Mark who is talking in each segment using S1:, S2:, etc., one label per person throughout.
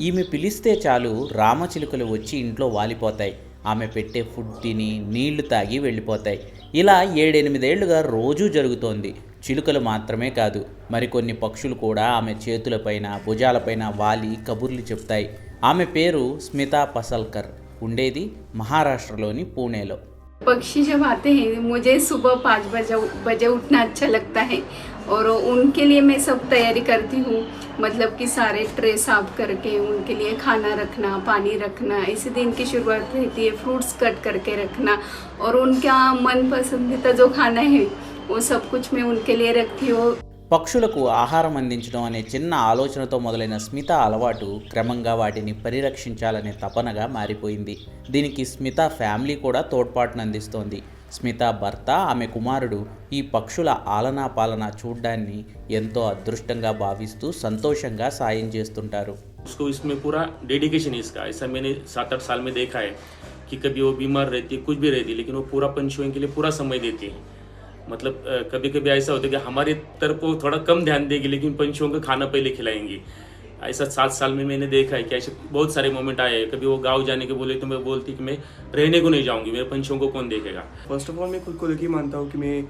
S1: ఈమె పిలిస్తే చాలు రామచిలుకలు వచ్చి ఇంట్లో వాలిపోతాయి. ఆమె పెట్టే ఫుడ్ తిని నీళ్ళు తాగి వెళ్ళిపోతాయి. ఇలా ఏడెనిమిదేళ్ళుగా రోజూ జరుగుతోంది. చిలుకలు మాత్రమే కాదు మరికొన్ని పక్షులు కూడా ఆమె చేతులపైన భుజాలపైన వాలి కబుర్లు చెప్తాయి. ఆమె పేరు స్మితా పసల్కర్. ఉండేది మహారాష్ట్రలోని పూణేలో.
S2: పక్షి జబ్ ఆతే ముజే సుబ పాంచ్ బజ బజ ఉఠనా అచ్చా లగ్తా హే और उनके लिए मैं सब तैयारी करती हूँ मतलब कि सारे ट्रे साफ करके उनके लिए खाना रखना पानी रखना इसी दिन की शुरुआत रहती है फ्रूट्स कट करके रखना और उनका मन पसंदीदा जो खाना है वो सब कुछ मैं उनके लिए रखती हूँ
S1: పక్షులకు ఆహారం అందించడం అనే చిన్న ఆలోచనతో మొదలైన స్మిత అలవాటు క్రమంగా వాటిని పరిరక్షించాలనే తపనగా మారిపోయింది దీనికి స్మిత ఫ్యామిలీ కూడా తోడ్పాటును అందిస్తోంది స్మిత భర్త ఆమె కుమారుడు ఈ పక్షుల ఆలనా పాలన చూడ్డాన్ని ఎంతో అదృష్టంగా భావిస్తూ సంతోషంగా సాయం చేస్తుంటారు
S3: उसको इसमें पूरा डेडिकेशन है इसका ऐसा मैंने सात आठ साल में देखा है कि कभी वो बीमार रहती है कुछ भी रहती है लेकिन वो पूरा पंछियों के लिए पूरा समय देती है मतलब कभी कभी ऐसा होता है कि हमारी तरफ वो थोड़ा कम ध्यान देगी लेकिन पंछियों को खाना पहले खिलाएंगी ऐसा सात साल में मैंने देखा है कि ऐसे बहुत सारे मोमेंट आए हैं। कभी वो गाँव जाने के बोले तो मैं बोलती कि मैं रहने को नहीं जाऊँगी मेरे पंछियों को कौन देखेगा?
S4: फ़र्स्ट ऑफ़ ऑल मैं खुद को देखिए मानता हूँ कि मैं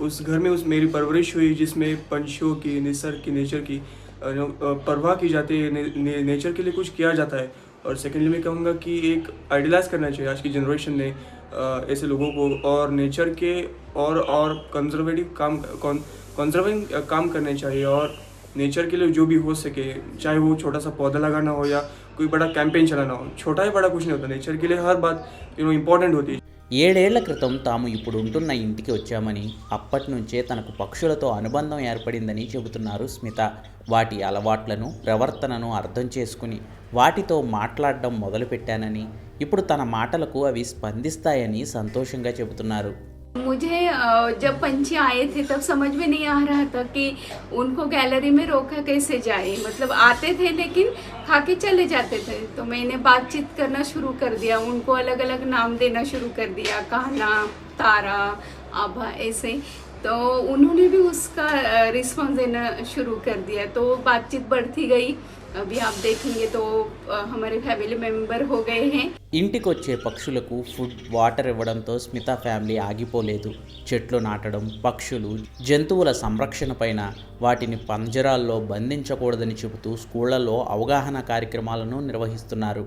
S4: उस घर में उस मेरी परवरिश हुई जिसमें पंछियों की निसर्ग की नेचर की परवाह की जाती है ने, ने, नेचर के लिए कुछ किया जाता है। और सेकेंडली मैं कहूँगा कि एक आइडियलाइज करना चाहिए आज की जनरेशन ने ऐसे लोगों को। और नेचर के और और कंजर्वेटिव काम कंजर्विंग काम करने चाहिए। और नेचर के लिए जो भी हो सके चाहे वो छोटा सा पौधा लगाना हो या कोई बड़ा कैंपेन चलाना हो छोटा या बड़ा कुछ नहीं होता नेचर के लिए हर बात यू नो इम्पोर्टेंट होती है
S1: ఏడేళ్ల క్రితం తాము ఇప్పుడు ఉంటున్న ఇంటికి వచ్చామని అప్పటి నుంచే తనకు పక్షులతో అనుబంధం ఏర్పడిందని చెబుతున్నారు స్మిత వాటి అలవాట్లను ప్రవర్తనను అర్థం చేసుకుని వాటితో మాట్లాడడం మొదలుపెట్టానని ఇప్పుడు తన మాటలకు అవి స్పందిస్తాయని సంతోషంగా చెబుతున్నారు
S2: मुझे जब पंछी आए थे तब समझ में नहीं आ रहा था कि उनको गैलरी में रोका कैसे जाए। मतलब आते थे लेकिन खा के चले जाते थे। तो मैंने बातचीत करना शुरू कर दिया, उनको अलग अलग नाम देना शुरू कर दिया। कहना, तारा, आभा ऐसे। तो उन्होंने भी उसका रिस्पॉन्स देना शुरू कर दिया तो बातचीत बढ़ती गई अभी आप देखेंगे तो अ, हमारे फैमिली मेंबर हो गए हैं
S1: ఇంటికొచ్చే పక్షులకు ఫుడ్ వాటర్ ఇవ్వడంతో స్మిత ఫ్యామిలీ ఆగిపోలేదు చెట్లు నాటడం పక్షులు జంతువుల సంరక్షణ పైన వాటిని పంజరాల్లో బంధించకూడదని చెబుతూ స్కూళ్లలో అవగాహన కార్యక్రమాలను నిర్వహిస్తున్నారు